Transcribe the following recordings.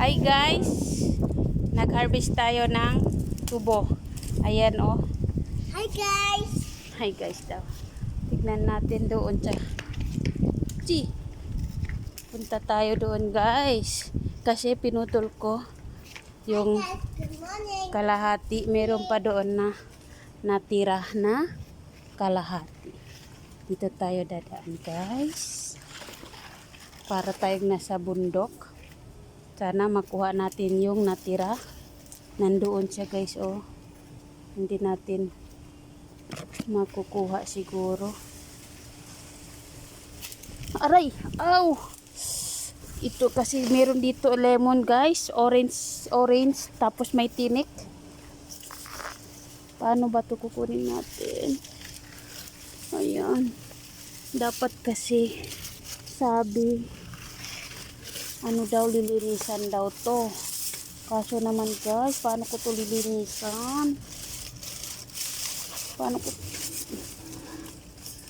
Hi guys! Nag-harvest tayo ng tubo. Ayan oh. Hi guys! Hi guys daw. Tignan natin doon sa... Chi! Punta tayo doon guys. Kasi pinutol ko yung kalahati. Meron pa doon na natira na kalahati. Dito tayo dadaan guys. Para tayong nasa bundok. Sana makuha natin yung natira. Nandoon siya guys oh. Hindi natin makukuha siguro. Aray! Aw! Ito kasi meron dito lemon guys. Orange, orange. Tapos may tinik. Paano ba ito kukunin natin? Ayan. Dapat kasi sabi ano daw lilinisan daw to. Kaso naman guys, paano ko to lilinisan? Paano ko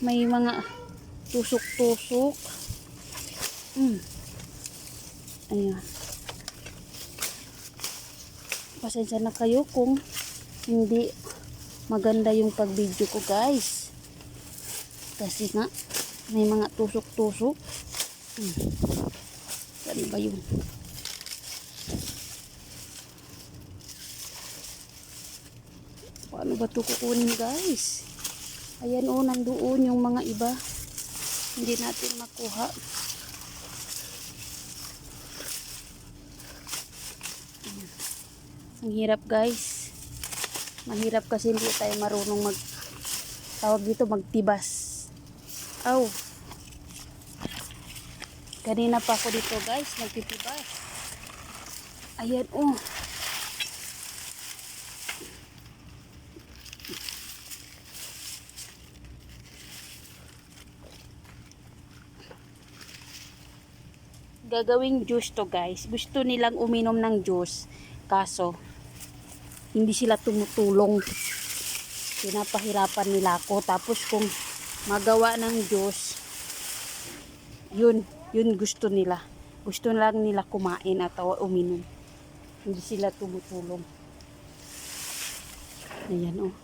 may mga tusok-tusok. Mm. Ayan. Pasensya na kayo kung hindi maganda yung pag-video ko guys. Kasi nga, may mga tusok-tusok. Hmm. Saan ba yun? Paano ba ito kukunin guys? Ayan o, nandoon yung mga iba. Hindi natin makuha. Ayan. Ang hirap guys. Mahirap kasi hindi tayo marunong mag tawag dito magtibas. Aw. Kanina pa ako dito guys, nagtitibas. Ayan oh. Gagawing juice to guys. Gusto nilang uminom ng juice. Kaso, hindi sila tumutulong. Pinapahirapan nila ako. Tapos kung magawa ng juice, yun, yun gusto nila. Gusto lang nila kumain at uminom. Hindi sila tumutulong. Ayan oh.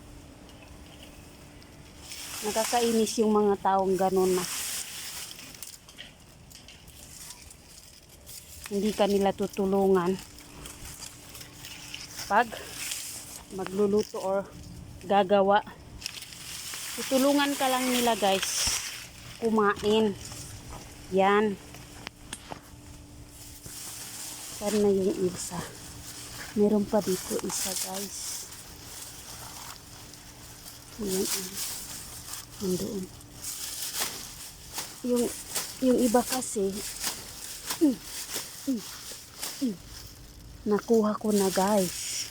Nakakainis yung mga taong ganon na. Hindi ka nila tutulungan pag magluluto or gagawa. Tutulungan ka lang nila guys. Kumain. Yan. Saan na yung isa? Meron pa dito isa guys. Yan. Nandoon. Yung, yung iba kasi, mm, mm, mm, nakuha ko na guys.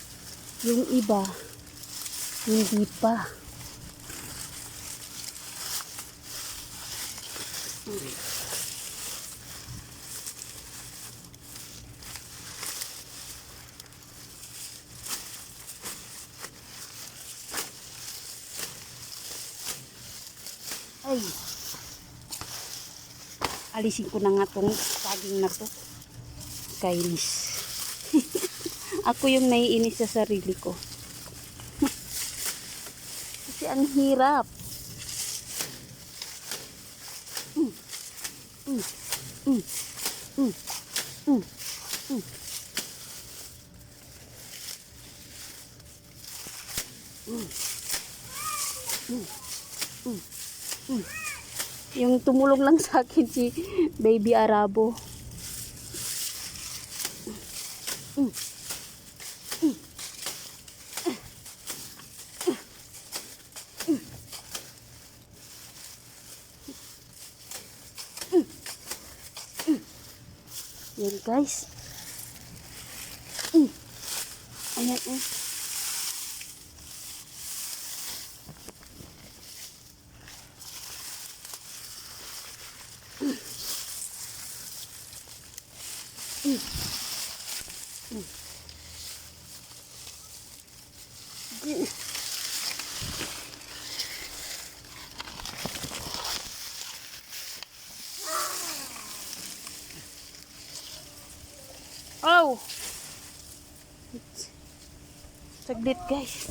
Yung iba, hindi pa. Ay. Alisin ko na nga tong saging na to. Kainis. Ako yung naiinis sa sarili ko. Kasi ang hirap. Mm. Mm. Mm. Mm. Mm. Mm. Mm. Mm. Mm. Yung tumulong lang sa akin si Baby Arabo. Yan guys. Ayan eh. Oh! Saglit guys.